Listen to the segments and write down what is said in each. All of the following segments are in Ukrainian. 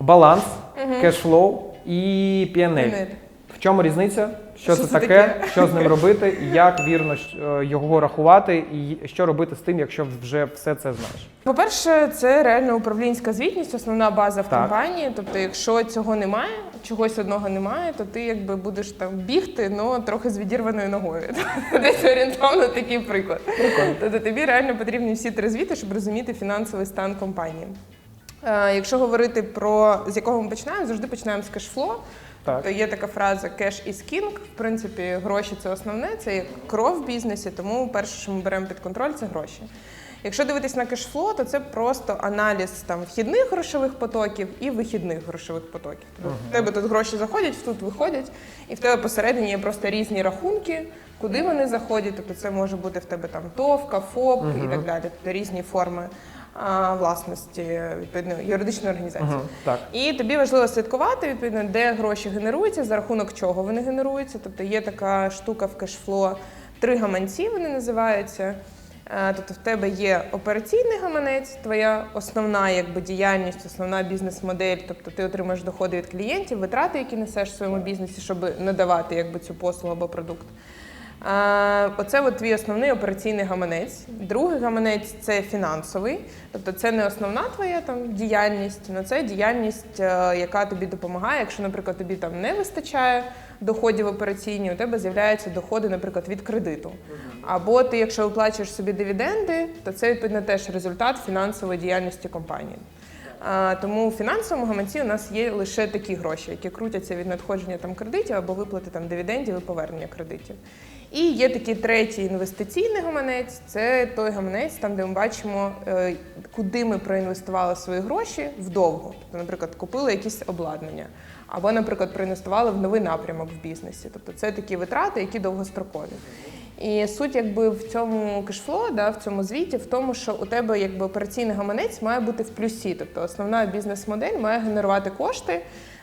баланс, кешфлоу і PNL. В чому різниця? Що, Що це таке, таке? що з ним робити, як вірно е, його рахувати, і що робити з тим, якщо вже все це знаєш. По-перше, це реально управлінська звітність, основна база в Так. компанії. Тобто, якщо цього немає, чогось одного немає, то ти якби будеш там бігти, ну трохи з відірваною ногою. Десь орієнтовно такий приклад. Тобто тобі реально потрібні всі три звіти, щоб розуміти фінансовий стан компанії. Е, Якщо говорити про з якого ми починаємо, завжди починаємо з кешфло. Так. Тобто є така фраза cash is king. В принципі, гроші це основне, це як кров в бізнесі, тому перше, що ми беремо під контроль, це гроші. Якщо дивитись на кешфло, то це просто аналіз там вхідних грошових потоків і вихідних грошових потоків. Тобто в тебе тут гроші заходять, тут виходять, і в тебе посередині є просто різні рахунки, куди вони заходять. Тобто це може бути в тебе там ТОВ, ФОП і так далі, тобто різні форми власності відповідно юридичної організації. Мгм, Так. І тобі важливо слідкувати, відповідно, де гроші генеруються, за рахунок чого вони генеруються. Тобто є така штука в кешфло, три гаманці вони називаються. Е, Тобто в тебе є операційний гаманець, твоя основна якби, діяльність, основна бізнес-модель, тобто ти отримаєш доходи від клієнтів, витрати, які несеш в своєму бізнесі, щоб надавати якби, цю послугу або продукт. Оце от твій основний операційний гаманець. Другий гаманець це фінансовий, тобто це не основна твоя там діяльність, але це діяльність, е, яка тобі допомагає. Якщо, наприклад, тобі там не вистачає доходів операційні, у тебе з'являються доходи, наприклад, від кредиту. Або ти, якщо виплачуєш собі дивіденди, то це відповідно теж результат фінансової діяльності компанії. Тому в фінансовому гаманці у нас є лише такі гроші, які крутяться від надходження там кредитів або виплати там дивідендів і повернення кредитів. І є такий третій інвестиційний гаманець. Це той гаманець, там де ми бачимо, е, куди ми проінвестували свої гроші вдовго. Тобто, наприклад, купили якісь обладнання, або, наприклад, проінвестували в новий напрямок в бізнесі. Тобто це такі витрати, які довгострокові. І суть якби в цьому кешфло, да, в цьому звіті, в тому, що у тебе якби операційний гаманець має бути в плюсі. Тобто основна бізнес-модель має генерувати кошти.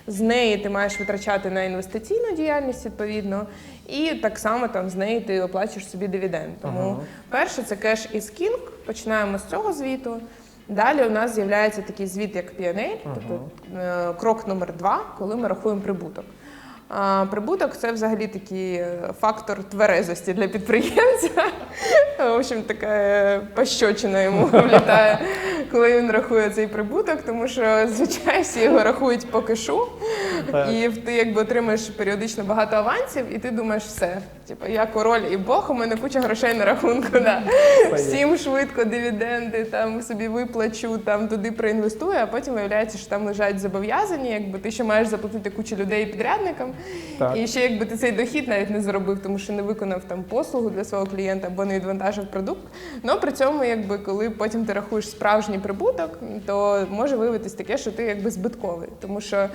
З неї ти маєш витрачати на інвестиційну діяльність відповідно, і так само там з неї ти оплачуєш собі дивіденд. Тому перше це кеш і скінг. Починаємо з цього звіту. Далі у нас з'являється такий звіт, як P&L, тобто е, крок номер два, коли ми рахуємо прибуток. А, прибуток це взагалі такий е, фактор тверезості для підприємця. В общем, така пощочина йому влітає, коли він рахує цей прибуток, тому що звичайно всі його рахують по кишу, і ти якби отримуєш періодично багато авансів, і ти думаєш, все, типу, я король і Бог, у мене куча грошей на рахунку. Да. Всім швидко дивіденди там собі виплачу, там туди проінвестую, а потім виявляється, що там лежать зобов'язання, якби ти ще маєш заплатити кучу людей підрядникам. Так. І ще якби ти цей дохід навіть не заробив, тому що не виконав там послугу для свого клієнта або не відвантажив продукт. Ну при цьому, якби коли потім ти рахуєш справжній прибуток, то може виявитись таке, що ти якби збитковий, тому що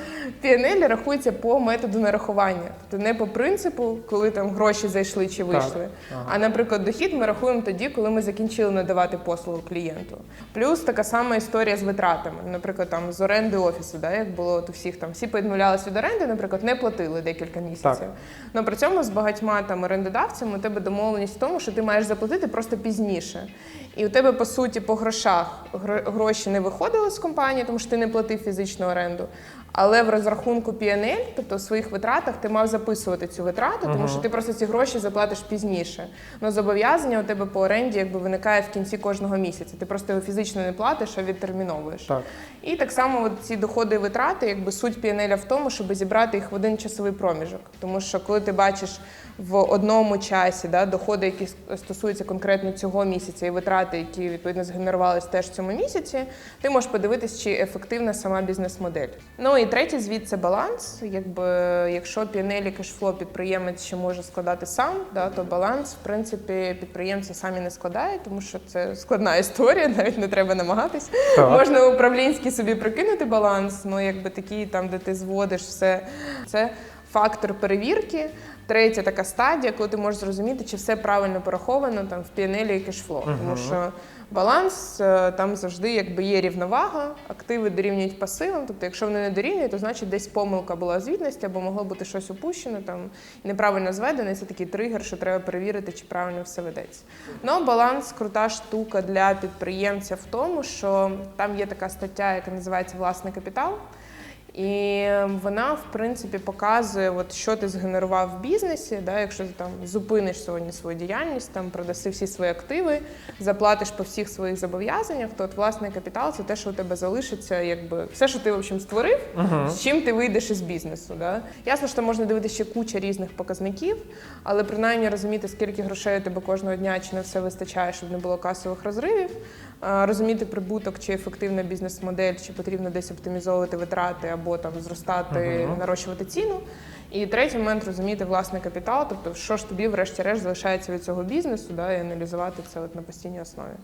PNL рахується по методу нарахування, тобто не по принципу, коли там гроші зайшли чи вийшли. А наприклад, дохід ми рахуємо тоді, коли ми закінчили надавати послугу клієнту. Плюс така сама історія з витратами. Наприклад, там з оренди офісу, да, як було от у всіх там всі повідмовлялися від оренди, наприклад, не платили декілька місяців. Ну при цьому з багатьма там орендодавцями у тебе домовленість в тому, що ти маєш заплатити просто пізніше. І у тебе, по суті, по грошах гроші не виходили з компанії, тому що ти не платив фізичну оренду. Але в розрахунку PNL, тобто в своїх витратах, ти мав записувати цю витрату, тому що ти просто ці гроші заплатиш пізніше. Ну зобов'язання у тебе по оренді якби виникає в кінці кожного місяця. Ти просто його фізично не платиш, а відтерміновуєш. Так. І так само от ці доходи і витрати, якби суть PNL в тому, щоб зібрати їх в один часовий проміжок. Тому що коли ти бачиш в одному часі да, доходи, які стосуються конкретно цього місяця, і витрати, які відповідно згенерувалися теж в цьому місяці, ти можеш подивитись, чи ефективна сама бізнес-модель. Ну і третє звідси баланс. Якби якщо PNL і кешфло підприємець ще може складати сам, да, то баланс, в принципі, підприємці самі не складають, тому що це складна історія, навіть не треба намагатись. Так. Можна управлінський собі прикинути баланс, ну якби такий там, де ти зводиш все. Це фактор перевірки. Третя така стадія, коли ти можеш зрозуміти, чи все правильно пораховано там в PNL і кешфло. Тому що баланс е, там завжди якби є рівновага, активи дорівнюють пасивам. Тобто, якщо вони не дорівнюють, то значить десь помилка була звітності або могло бути щось упущено, там неправильно зведено. і Це такий тригер, що треба перевірити, чи правильно все ведеться. Ну, баланс крута штука для підприємця в тому, що там є така стаття, яка називається власний капітал. І вона, в принципі, показує, от, що ти згенерував в бізнесі. Да, якщо ти там зупиниш сьогодні свою діяльність, там продаси всі свої активи, заплатиш по всіх своїх зобов'язаннях, то от власний капітал це те, що у тебе залишиться, якби все, що ти в общем, створив, з чим ти вийдеш із бізнесу. Да? Ясно, що можна дивитися ще куча різних показників, але принаймні розуміти, скільки грошей у тебе кожного дня, чи на все вистачає, щоб не було касових розривів, розуміти прибуток, чи ефективна бізнес-модель, чи потрібно десь оптимізовувати витрати або там зростати, нарощувати ціну. І третій момент розуміти власний капітал, тобто що ж тобі, врешті-решт, залишається від цього бізнесу, да, і аналізувати це от на постійній основі.